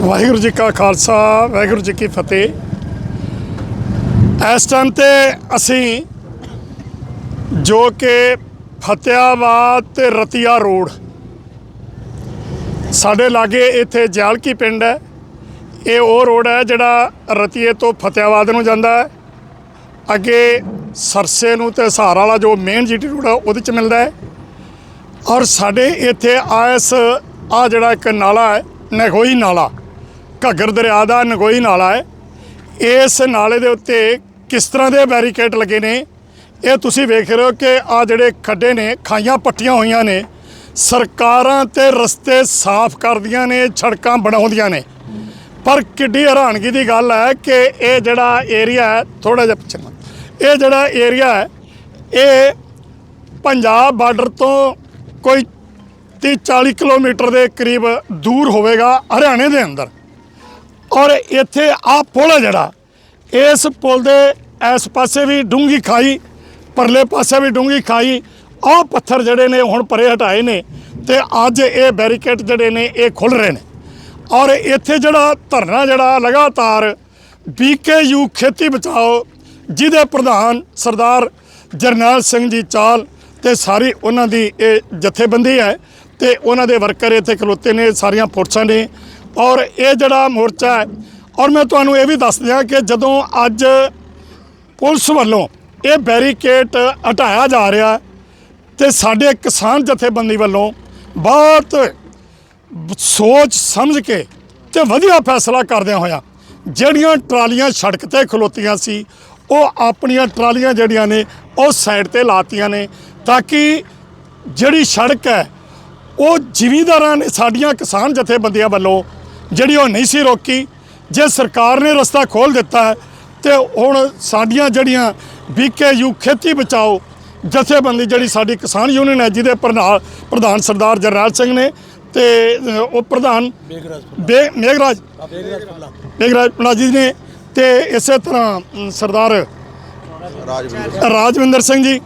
ਵਾਹਿਗੁਰੂ ਜੀ ਕਾ ਖਾਲਸਾ, ਵਾਹਿਗੁਰੂ ਜੀ ਕੀ ਫਤਿਹ। ਇਸ ਟਾਈਮ ਤੇ ਅਸੀਂ ਜੋ ਕਿ ਫਤਿਆਬਾਦ ਤੇ ਰਤੀਆ ਰੋਡ, ਸਾਡੇ ਲਾਗੇ ਇੱਥੇ ਜਾਲਕੀ ਪਿੰਡ ਹੈ। ਇਹ ਉਹ ਰੋਡ ਹੈ ਜਿਹੜਾ ਰਤੀਏ ਤੋਂ ਫਤਿਆਬਾਦ ਨੂੰ ਜਾਂਦਾ ਹੈ। ਅੱਗੇ ਸਰਸੇ ਨੂੰ ਤੇ ਸਹਾਰਾ ਵਾਲਾ ਜੋ ਮੇਨ ਜੀਟੀ ਰੋਡ ਹੈ ਉਹਦੇ ਚ ਮਿਲਦਾ ਹੈ। ਔਰ ਸਾਡੇ ਇੱਥੇ ਆਇਸ ਆ ਜਿਹੜਾ ਇੱਕ ਨਾਲਾ ਹੈ, ਨਗੋਈ ਨਾਲਾ, ਘੱਗਰ ਦਰਿਆ ਦਾ ਨਗੋਈ ਨਾਲਾ ਹੈ। ਇਸ ਨਾਲੇ ਦੇ ਉੱਤੇ ਕਿਸ ਤਰ੍ਹਾਂ ਦੇ ਬੈਰੀਕੇਡ ਲੱਗੇ ਨੇ? ਇਹ ਤੁਸੀਂ ਵੇਖ ਰਹੇ ਹੋ ਕਿ ਆ ਜਿਹੜੇ ਖੱਡੇ ਨੇ, ਖਾਈਆਂ ਪੱਟੀਆਂ ਹੋਈਆਂ ਨੇ, ਸਰਕਾਰਾਂ ਤੇ ਰਸਤੇ ਸਾਫ਼ ਕਰਦੀਆਂ ਨੇ, ਸੜਕਾਂ ਬਣਾਉਂਦੀਆਂ ਨੇ। ਪਰ ਕਿੱਡੀ ਹੈਰਾਨਗੀ ਦੀ ਗੱਲ ਹੈ ਕਿ ਇਹ ਜਿਹੜਾ ਏਰੀਆ ਹੈ ਥੋੜਾ ਜਿਹਾ ਪਿੱਛੇ ਇਹ ਜਿਹੜਾ ਏਰੀਆ ਹੈ, ਇਹ ਪੰਜਾਬ ਬਾਰਡਰ ਤੋਂ ਕੋਈ 30 40 ਕਿਲੋਮੀਟਰ ਦੇ ਕਰੀਬ ਦੂਰ ਹੋਵੇਗਾ ਹਰਿਆਣੇ ਦੇ ਅੰਦਰ। ਔਰ ਇੱਥੇ ਆ ਪੁਲ ਹੈ ਜਿਹੜਾ, ਇਸ ਪੁਲ ਦੇ ਇਸ ਪਾਸੇ ਵੀ ਡੂੰਗੀ ਖਾਈ, ਪਰਲੇ ਪਾਸੇ ਵੀ ਡੂੰਗੀ ਖਾਈ, ਆਹ ਪੱਥਰ ਜਿਹੜੇ ਨੇ ਹੁਣ ਪਰੇ ਹਟਾਏ ਨੇ ਤੇ ਅੱਜ ਇਹ ਬੈਰੀਕੇਡ ਜਿਹੜੇ ਨੇ ਇਹ ਖੁੱਲ ਰਹੇ ਨੇ। ਔਰ ਇੱਥੇ ਜਿਹੜਾ ਧਰਨਾ ਜਿਹੜਾ ਲਗਾਤਾਰ ਬੀਕੇਯੂ ਖੇਤੀ ਬਚਾਓ, ਜਿਹਦੇ ਪ੍ਰਧਾਨ ਸਰਦਾਰ ਜਰਨੈਲ ਸਿੰਘ ਜੀ ਚਾਲ ਤੇ ਸਾਰੀ ਉਹਨਾਂ ਦੀ ਇਹ ਜਥੇਬੰਦੀ ਹੈ ਤੇ ਉਹਨਾਂ ਦੇ ਵਰਕਰ ਇੱਥੇ ਖਲੋਤੇ ਨੇ, ਸਾਰੀਆਂ ਫੋਰਸਾਂ ਨੇ। ਔਰ ਇਹ ਜਿਹੜਾ ਮੋਰਚਾ ਹੈ, ਔਰ ਮੈਂ ਤੁਹਾਨੂੰ ਇਹ ਵੀ ਦੱਸ ਦਿਆਂ ਕਿ ਜਦੋਂ ਅੱਜ ਪੁਲਿਸ ਵੱਲੋਂ ਇਹ ਬੈਰੀਕੇਡ ਹਟਾਇਆ ਜਾ ਰਿਹਾ ਹੈ ਤੇ ਸਾਡੇ ਕਿਸਾਨ ਜਥੇਬੰਦੀ ਵੱਲੋਂ ਬਹੁਤ ਸੋਚ ਸਮਝ ਕੇ ਤੇ ਵਧੀਆ ਫੈਸਲਾ ਕਰਦਿਆਂ ਹੋਇਆ ਜਿਹੜੀਆਂ ਟਰਾਲੀਆਂ ਸੜਕ ਤੇ ਖਲੋਤੀਆਂ ਸੀ, ਉਹ ਆਪਣੀਆਂ ਟਰਾਲੀਆਂ ਜਿਹੜੀਆਂ ਨੇ, ਉਹ ਸਾਈਡ ਤੇ ਲਾਤੀਆਂ ਨੇ, ਤਾਂ ਕਿ ਜਿਹੜੀ ਸੜਕ ਹੈ ਉਹ ਜ਼ਿਮੀਂਦਾਰਾਂ ਨੇ ਸਾਡੀਆਂ ਕਿਸਾਨ ਜਥੇਬੰਦੀਆਂ ਵੱਲੋਂ ਜਿਹੜੀ ਉਹ ਨਹੀਂ ਸੀ ਰੋਕੀ ਜੇ ਸਰਕਾਰ ਨੇ ਰਸਤਾ ਖੋਲ ਦਿੱਤਾ ਤੇ ਹੁਣ ਸਾਡੀਆਂ ਜਿਹੜੀਆਂ ਬੀਕੇਯੂ ਖੇਤੀ ਬਚਾਓ ਜਥੇਬੰਦੀ ਜਿਹੜੀ ਸਾਡੀ ਕਿਸਾਨ ਯੂਨੀਅਨ ਹੈ ਜਿਹਦੇ ਪ੍ਰਧਾਨ ਪ੍ਰਧਾਨ ਸਰਦਾਰ ਜਰਨੈਲ ਸਿੰਘ ਨੇ ਤੇ ਉਹ ਪ੍ਰਧਾਨ ਬੇ ਮੇਘਰਾਜ ਮੇਘਰਾਜ ਪਲਾ ਜੀ ਨੇ ਤੇ ਇਸੇ ਤਰ੍ਹਾਂ ਸਰਦਾਰ ਰਾਜਵਿੰਦਰ ਸਿੰਘ ਜੀ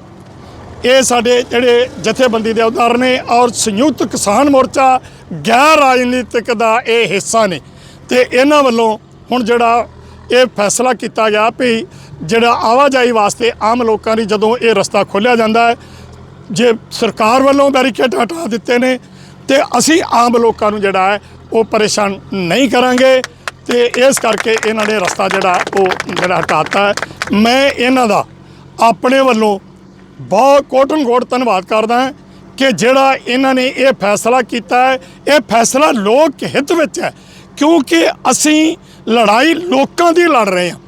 ਇਹ ਸਾਡੇ ਜਿਹੜੇ ਜਥੇਬੰਦੀ ਦੇ ਅਹੁਦਾਰ ਨੇ ਔਰ ਸੰਯੁਕਤ ਕਿਸਾਨ ਮੋਰਚਾ ਗੈਰ ਰਾਜਨੀਤਿਕ ਦਾ ਇਹ ਹਿੱਸਾ ਨੇ। ਤੇ ਇਹਨਾਂ ਵੱਲੋਂ ਹੁਣ ਜਿਹੜਾ ਇਹ ਫੈਸਲਾ ਕੀਤਾ ਗਿਆ ਵੀ ਜਿਹੜਾ ਆਵਾਜਾਈ ਵਾਸਤੇ ਆਮ ਲੋਕਾਂ ਦੀ ਜਦੋਂ ਇਹ ਰਸਤਾ ਖੋਲ੍ਹਿਆ ਜਾਂਦਾ ਹੈ, ਜੇ ਸਰਕਾਰ ਵੱਲੋਂ ਬੈਰੀਕੇਡ ਹਟਾ ਦਿੱਤੇ ਨੇ, ਤੇ ਅਸੀਂ ਆਮ ਲੋਕਾਂ ਨੂੰ ਜਿਹੜਾ ਹੈ ਉਹ ਪਰੇਸ਼ਾਨ ਨਹੀਂ ਕਰਾਂਗੇ। ਤੇ ਇਸ ਕਰਕੇ ਇਹਨਾਂ ਨੇ ਰਸਤਾ ਜਿਹੜਾ ਉਹ ਜਿਹੜਾ ਹਟਾਤਾ ਹੈ। ਮੈਂ ਇਹਨਾਂ ਦਾ ਆਪਣੇ ਵੱਲੋਂ ਬਹੁਤ ਕੋਟਨ ਕੋਟ ਧੰਨਵਾਦ ਕਰਦਾ ਹਾਂ ਕਿ ਜਿਹੜਾ ਇਹਨਾਂ ਨੇ ਇਹ ਫੈਸਲਾ ਕੀਤਾ ਹੈ, ਇਹ ਫੈਸਲਾ ਲੋਕ ਹਿੱਤ ਵਿੱਚ ਹੈ, ਕਿਉਂਕਿ ਅਸੀਂ ਲੜਾਈ ਲੋਕਾਂ ਦੀ ਲੜ ਰਹੇ ਹਾਂ।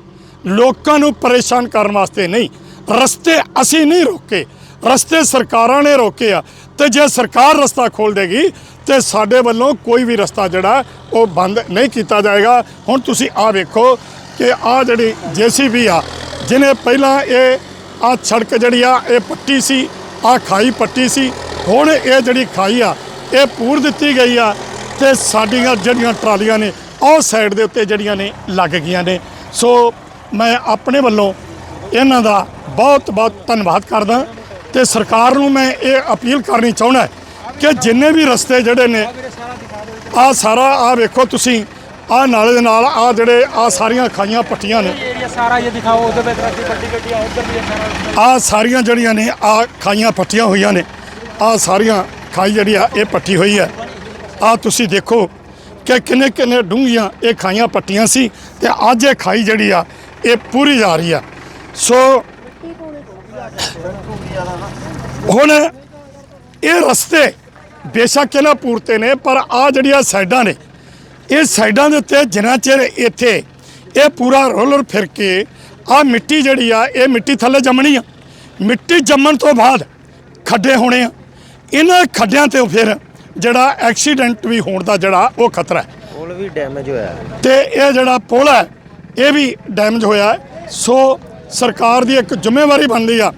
ਲੋਕਾਂ ਨੂੰ ਪਰੇਸ਼ਾਨ ਕਰਨ ਵਾਸਤੇ ਨਹੀਂ, ਰਸਤੇ ਅਸੀਂ ਨਹੀਂ ਰੋਕੇ, ਰਸਤੇ ਸਰਕਾਰਾਂ ਨੇ ਰੋਕੇ ਆ, ਤੇ ਜੇ ਸਰਕਾਰ ਰਸਤਾ ਖੋਲ ਦੇਗੀ, ਤੇ ਸਾਡੇ ਵੱਲੋਂ ਕੋਈ ਵੀ ਰਸਤਾ ਜਿਹੜਾ, ਉਹ ਬੰਦ ਨਹੀਂ ਕੀਤਾ ਜਾਏਗਾ। ਹੁਣ ਤੁਸੀਂ ਆ ਵੇਖੋ ਕਿ ਆ ਜਿਹੜੀ ਜੀਸੀਬੀ ਆ, ਜਿਹਨੇ ਪਹਿਲਾਂ ਇਹ ਆ ਸੜਕ ਜਿਹੜੀ ਆ, ਇਹ ਪੱਟੀ ਸੀ, ਆ ਖਾਈ ਪੱਟੀ ਸੀ। ਹੁਣ ਇਹ ਜਿਹੜੀ ਖਾਈ ਆ, ਇਹ ਪੂਰ ਦਿੱਤੀ ਗਈ ਆ ਤੇ ਸਾਡੀਆਂ ਜਿਹੜੀਆਂ ਟਰਾਲੀਆਂ ਨੇ, ਉਹ ਸਾਈਡ ਦੇ ਉੱਤੇ ਜਿਹੜੀਆਂ ਨੇ ਲੱਗ ਗਈਆਂ ਨੇ। ਸੋ ਮੈਂ ਆਪਣੇ ਵੱਲੋਂ ਇਹਨਾਂ ਦਾ ਬਹੁਤ ਬਹੁਤ ਧੰਨਵਾਦ ਕਰਦਾ ਤੇ ਸਰਕਾਰ ਨੂੰ ਮੈਂ ਇਹ ਅਪੀਲ ਕਰਨੀ ਚਾਹੁੰਦਾ ਕਿ ਜਿੰਨੇ ਵੀ ਰਸਤੇ ਜਿਹੜੇ ਨੇ, ਆ ਸਾਰਾ, ਆ ਵੇਖੋ ਤੁਸੀਂ ਆ ਨਾਲੇ ਦੇ ਨਾਲ ਆ ਜਿਹੜੇ ਆ ਸਾਰੀਆਂ ਖਾਈਆਂ ਪੱਟੀਆਂ ਨੇ। ਏਰੀਆ ਸਾਰਾ ਇਹ ਦਿਖਾਓ ਉਧਰ ਵੀ ਟਰੱਕ ਵੱਡੀ ਗੱਡੀ ਆ ਉਧਰ ਵੀ ਸਾਰਾ ਆ ਸਾਰੀਆਂ ਜਿਹੜੀਆਂ ਨੇ ਆ ਖਾਈਆਂ ਪੱਟੀਆਂ ਹੋਈਆਂ ਨੇ। ਆ ਸਾਰੀਆਂ ਖਾਈ ਜਿਹੜੀ ਆ ਇਹ ਪੱਟੀ ਹੋਈ ਹੈ। ਆ ਤੁਸੀਂ ਦੇਖੋ ਕਿ ਕਿੰਨੇ ਕਿੰਨੇ ਡੂੰਘੀਆਂ ਇਹ ਖਾਈਆਂ ਪੱਟੀਆਂ ਸੀ ਤੇ ਅੱਜ ਇਹ ਖਾਈ ਜਿਹੜੀ ਆ ਇਹ ਪੂਰੀ ਜਾ ਰਹੀ ਆ। ਸੋ ਹੁਣ ਇਹ ਰਸਤੇ ਬੇਸ਼ੱਕ ਇਹਨਾਂ ਪੂਰਤੇ ਨੇ ਪਰ ਆ ਜਿਹੜੀਆਂ ਸਾਈਡਾਂ ਨੇ ਇਹ ਸਾਈਡਾਂ ਦੇ ਉੱਤੇ ਜਿੰਨਾ ਚਿਰ ਇੱਥੇ ਇਹ ਪੂਰਾ ਰੋਲਰ ਫਿਰ ਕੇ ਆ ਮਿੱਟੀ ਜਿਹੜੀ ਆ ਇਹ ਮਿੱਟੀ ਥੱਲੇ ਜੰਮਣੀ ਆ। ਮਿੱਟੀ ਜੰਮਣ ਤੋਂ ਬਾਅਦ ਖੱਡੇ ਹੋਣੇ ਆ। ਇਹਨਾਂ ਖੱਡਿਆਂ ਤੇ ਫਿਰ ਜਿਹੜਾ ਐਕਸੀਡੈਂਟ ਵੀ ਹੋਣ ਦਾ ਜਿਹੜਾ ਉਹ ਖਤਰਾ ਹੈ। ਪੁਲ ਵੀ ਡੈਮੇਜ ਹੋਇਆ। ਤੇ ਇਹ ਜਿਹੜਾ ਪੁਲ ਹੈ ਇਹ ਵੀ ਡੈਮੇਜ ਹੋਇਆ ਸੋ ਸਰਕਾਰ ਦੀ ਇੱਕ ਜ਼ਿੰਮੇਵਾਰੀ ਬਣਦੀ ਆ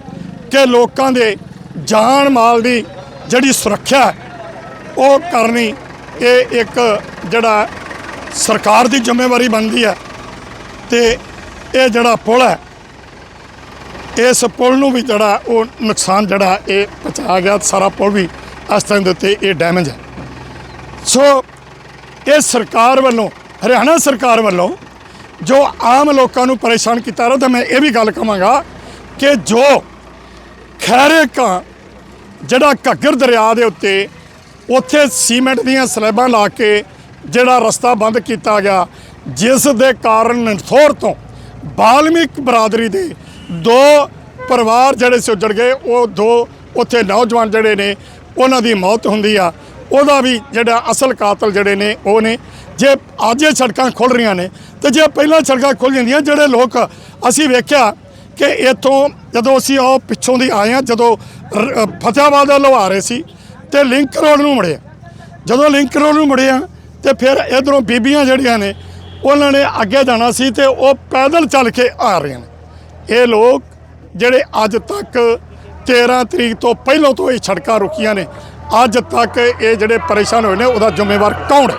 ਕਿ ਲੋਕਾਂ ਦੇ ਜਾਨ ਮਾਲ ਦੀ ਜਿਹੜੀ ਸੁਰੱਖਿਆ ਉਹ ਕਰਨੀ ਇਹ ਇੱਕ ਜਿਹੜਾ ਸਰਕਾਰ ਦੀ ਜ਼ਿੰਮੇਵਾਰੀ ਬਣਦੀ ਹੈ ਤੇ ਇਹ ਜਿਹੜਾ ਪੁਲ ਹੈ, ਇਸ ਪੁਲ ਨੂੰ ਵੀ ਜਿਹੜਾ ਉਹ ਨੁਕਸਾਨ ਜਿਹੜਾ ਇਹ ਪਹੁੰਚਾਇਆ ਗਿਆ, ਸਾਰਾ ਪੁਲ ਵੀ ਇਸ ਤਰ੍ਹਾਂ ਦੇ ਉੱਤੇ ਇਹ ਡੈਮੇਜ ਹੈ। ਸੋ ਇਹ ਸਰਕਾਰ ਵੱਲੋਂ, ਹਰਿਆਣਾ ਸਰਕਾਰ ਵੱਲੋਂ ਜੋ ਆਮ ਲੋਕਾਂ ਨੂੰ ਪਰੇਸ਼ਾਨ ਕੀਤਾ ਰਿਹਾ, ਤਾਂ ਮੈਂ ਇਹ ਵੀ ਗੱਲ ਕਹਾਂਗਾ ਕਿ ਜੋ ਖੈਰੇ ਕਾਂ, ਜਿਹੜਾ ਘੱਗਰ ਦਰਿਆ ਦੇ ਉੱਤੇ ਉੱਥੇ ਸੀਮੈਂਟ ਦੀਆਂ ਸਲੈਬਾਂ ਲਾ ਕੇ ਜਿਹੜਾ ਰਸਤਾ ਬੰਦ ਕੀਤਾ ਗਿਆ ਜਿਸ ਦੇ ਕਾਰਨ ਨਥੋਰ ਤੋਂ ਬਾਲਮਿਕ ਬਰਾਦਰੀ ਦੇ ਦੋ ਪਰਿਵਾਰ ਜਿਹੜੇ ਸੀ ਉੱਜੜ ਗਏ। ਉਹ ਦੋ ਉੱਥੇ ਨੌਜਵਾਨ ਜਿਹੜੇ ਨੇ ਉਹਨਾਂ ਦੀ ਮੌਤ ਹੁੰਦੀ ਆ। ਉਹਦਾ ਵੀ ਜਿਹੜਾ ਅਸਲ ਕਾਤਲ ਜਿਹੜੇ ਨੇ ਉਹ ਨੇ। ਜੇ ਅੱਜ ਇਹ ਸੜਕਾਂ ਖੁੱਲ ਰਹੀਆਂ ਨੇ ਤੇ ਜੇ ਪਹਿਲਾਂ ਸੜਕਾਂ ਖੁੱਲ ਜਾਂਦੀਆਂ ਜਿਹੜੇ ਲੋਕ ਅਸੀਂ ਵੇਖਿਆ ਕਿ ਇੱਥੋਂ ਜਦੋਂ ਅਸੀਂ ਉਹ ਪਿੱਛੋਂ ਦੀ ਆਏ ਆ ਜਦੋਂ ਰ- ਅ, ਫਤਿਆਬਾਦ ਵੱਲੋਂ ਆ ਰਹੇ ਸੀ ਤੇ ਲਿੰਕ ਰੋਡ ਨੂੰ ਮੁੜੇ ਜਦੋਂ ਲਿੰਕ ਰੋਡ ਨੂੰ ਮੁੜੇ ਆ ਤੇ ਫਿਰ ਇਧਰੋਂ ਬੀਬੀਆਂ ਜਿਹੜੀਆਂ ਨੇ, ਉਹਨਾਂ ਨੇ ਅੱਗੇ ਜਾਣਾ ਸੀ ਤੇ ਉਹ ਪੈਦਲ ਚੱਲ ਕੇ ਆ ਰਹੀਆਂ ਨੇ। ਇਹ ਲੋਕ ਜਿਹੜੇ ਅੱਜ ਤੱਕ 13 ਤਰੀਕ ਤੋਂ ਪਹਿਲਾਂ ਤੋਂ ਇਹ ਸੜਕਾਂ ਰੁਕੀਆਂ ਨੇ, ਅੱਜ ਤੱਕ ਇਹ ਜਿਹੜੇ ਪਰੇਸ਼ਾਨ ਹੋਏ ਨੇ, ਉਹਦਾ ਜ਼ਿੰਮੇਵਾਰ ਕੌਣ ਹੈ?